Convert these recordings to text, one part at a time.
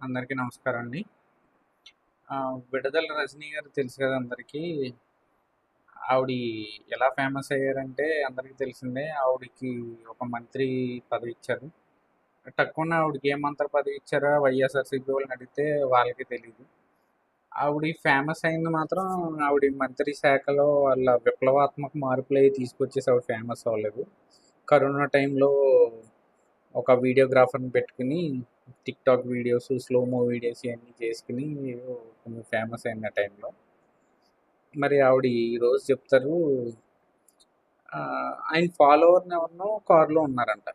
అందరికీ నమస్కారం అండి విడదల విడుదల రజనీ గారు తెలుసు కదా అందరికీ. ఆవిడ ఎలా ఫేమస్ అయ్యారంటే అందరికీ తెలిసిందే ఆవిడకి ఒక మంత్రి పదవి ఇచ్చారు. తక్కువ ఆవిడకి ఏ మంత్రి పదవి ఇచ్చారో వైఎస్ఆర్సీపీ వాళ్ళని అడిగితే వాళ్ళకి తెలియదు ఆవిడ ఫేమస్ అయింది మాత్రం ఆవిడ మంత్రి శాఖలో వాళ్ళ విప్లవాత్మక మార్పులు అవి తీసుకొచ్చేసి ఆవిడ ఫేమస్ అవ్వలేదు. కరోనా టైంలో ఒక వీడియోగ్రాఫర్ని పెట్టుకుని tik tok videos slow mo videos ఇవన్నీ చేసుకుని కొంచెం ఫేమస్ అయిన టైంలో. మరి ఆవిడ ఈరోజు చెప్తారు ఆయన ఫాలోవర్ని ఎవరినో కారులో ఉన్నారంట.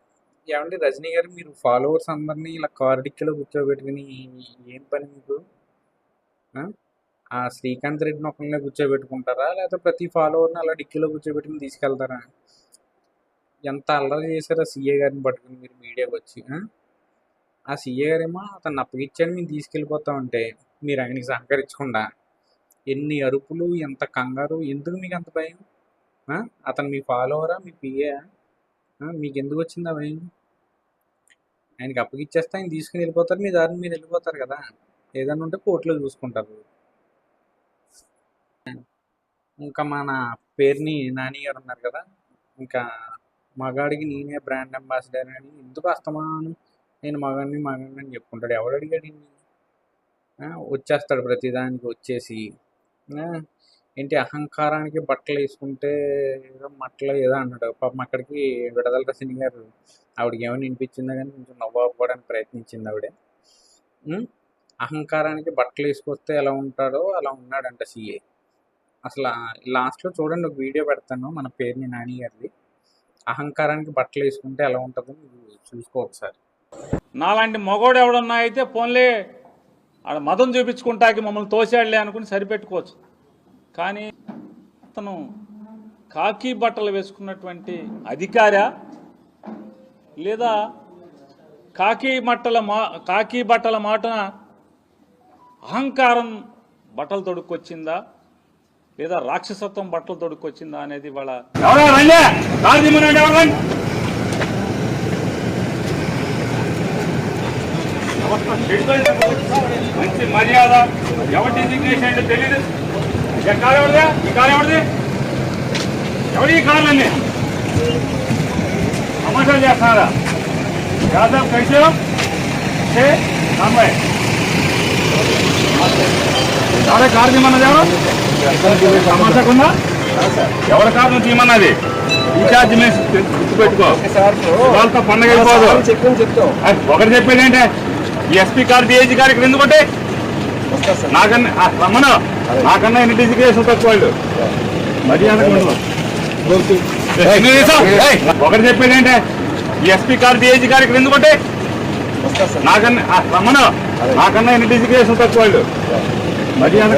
ఏమండి రజనీ గారు మీరు ఫాలోవర్స్ అందరినీ ఇలా కారు డిక్కీలో కూర్చోబెట్టుకుని ఏం పని మీకు? ఆ? శ్రీకాంత్ రెడ్డిని ఒకరినే కూర్చోబెట్టుకుంటారా? లేకపోతే ప్రతి ఫాలోవర్ని అలా డిక్కీలో కూర్చోబెట్టుకుని తీసుకెళ్తారా? ఎంత అల్లరి చేశారా సీఏ గారిని పట్టుకుని మీరు మీడియాకి వచ్చి ఆ? సీఏ గారేమో అతను అప్పగిచ్చాను మేము తీసుకెళ్ళిపోతామంటే మీరు ఆయనకి సహకరించకుండా. ఎన్ని అరుపులు ఎంత కంగారు ఎందుకు మీకు అంత భయం? అతను మీ ఫాలోవరా మీ పిఏ మీకు ఎందుకు వచ్చింది ఆ భయం? ఆయనకి అప్పగిచ్చేస్తే ఆయన తీసుకుని వెళ్ళిపోతారు మీ దారిని మీరు వెళ్ళిపోతారు కదా. ఏదైనా ఉంటే కోర్టులో చూసుకుంటారు. ఇంకా మన పేరుని నాని గారు ఉన్నారు కదా. ఇంకా మగాడికి నేనే బ్రాండ్ అంబాసిడర్ అని ఎందుకు అస్తమానం నేను మగాడిని మగాడిని అని చెప్పుకుంటాడు. ఎవడు అడిగాడు వచ్చేస్తాడు ప్రతిదానికి వచ్చేసి. ఏంటి అహంకారానికి బట్టలు వేసుకుంటే ఏదో మట్టలు ఏదో అన్నాడు. పాపం అక్కడికి విడదల రసిని గారు ఆవిడకి ఏమైనా వినిపించిందో కానీ కొంచెం నవ్వుకోవడానికి ప్రయత్నించింది ఆవిడ. అహంకారానికి బట్టలు వేసుకొస్తే ఎలా ఉంటాడో అలా ఉన్నాడంట సీఏ. అసలు లాస్ట్లో చూడండి ఒక వీడియో పెడతాను మన పేరుని నాని గారిది. అహంకారానికి బట్టలు వేసుకుంటే ఎలా ఉంటుందో మీరు చూసుకో ఒకసారి. నాలాంటి మగోడు ఎవడన్నా అయితే పోన్లే ఆడ మదం చూపించుకుంటాకి మమ్మల్ని తోసాడులే అనుకుని సరిపెట్టుకోవచ్చు. కానీ అతను కాకి బట్టలు వేసుకున్నటువంటి అధికార? లేదా కాకి బట్టల మా కాకి బట్టల మాటన అహంకారం బట్టలు తొడుక్కొచ్చిందా? లేదా రాక్షసత్వం బట్టలు తొడుక్కొచ్చిందా అనేది వాళ్ళ మంచి మర్యాద ఎవరి డిజిగ్నేషన్ అంటే తెలియదు ఈ కారు ఎవరిదే? ఈ కారు ఎవరిది? ఎవరి ఈ కార్లన్నీ? సమస్యలు చేస్తున్నారా యాదవ్ కైసే ఎవరే కారు తీయమన్నది ఎవరు? సమస్యకుందా? ఎవరి కారు తీయమన్నది రీఛార్జ్ మీద గుర్తుపెట్టుకో. వాళ్ళతో పండగ అది ఒకటి చెప్పేది ఏంటే? ఈ ఎస్పీ గారు డిఐజీ గారు ఇక్కడ ఎందుకంటే నాకన్నా ఆ, రమ్మను నాకన్నా ఎన్ని డిజిగ్రేషన్ తక్కువ వాళ్ళు. మర్యాద ఒకటి చెప్పేది ఏంటే ఎస్పీ గారు డిఐజీ గారు ఇక్కడ ఎందుకంటే నాకన్నా ఆ, రమ్మను నాకన్నా ఎన్ని డిజిగ్రేషన్ తక్కువ వాళ్ళు. మర్యాద